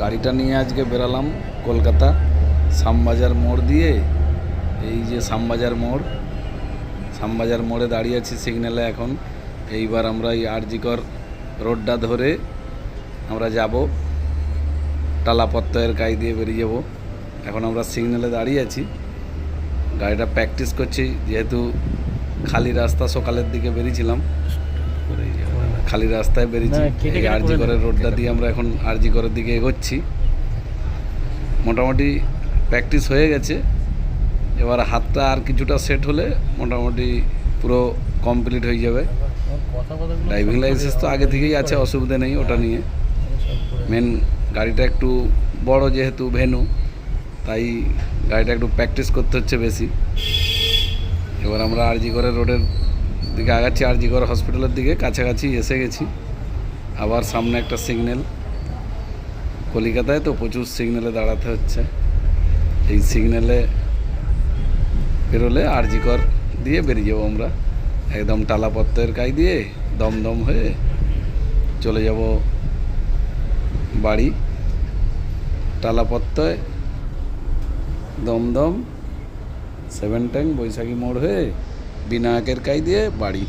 গাড়িটা নিয়ে আজকে বেরালাম কলকাতা, শ্যামবাজার মোড় দিয়ে। এই যে শ্যামবাজার মোড়, শ্যামবাজার মোড়ে দাঁড়িয়ে আছি সিগন্যালে এখন। এইবার আমরা এই আরজিকর রোডটা ধরে আমরা যাব, টালাপত্তয়ের কাই দিয়ে বেরিয়ে যাব। এখন আমরা সিগন্যালে দাঁড়িয়ে আছি। গাড়িটা প্র্যাকটিস করছি, যেহেতু খালি রাস্তা সকালের দিকে বেরিয়েছিলাম। খালি রাস্তায় বেরিয়েছি। এই আরজি করে করের রোডটা দিয়ে আমরা এখন আরজি করের দিকে এগোচ্ছি। মোটামুটি প্র্যাকটিস হয়ে গেছে। এবার হাতটা আর কিছুটা সেট হলে মোটামুটি পুরো কমপ্লিট হয়ে যাবে। ড্রাইভিং লাইসেন্স তো আগে থেকেই আছে অসুবিধা নেই ওটা নিয়ে। মেন গাড়িটা একটু বড় যেহেতু ভেনু তাই গাড়িটা একটু প্র্যাকটিস করতে হচ্ছে বেশি। এবার আমরা আরজি করে রোডের দিকে আগাচ্ছি আরজি করে হসপিটালের দিকে, কাছাকাছি এসে গেছি। আবার সামনে একটা সিগন্যাল। কলিকাতায় তো প্রচুর সিগন্যালে দাঁড়াতে হচ্ছে। এই সিগন্যালে বেরোলে আরজি কর দিয়ে বেরিয়ে যাব আমরা। একদম টালাপত্রের কাই দিয়ে দমদম হয়ে চলে যাব বাড়ি। টালাপত্তয় দমদম, সেভেন ট্যাঙ্ক বৈশাখী মোড় হয়ে বিনায়কের কাই দিয়ে বাড়ি।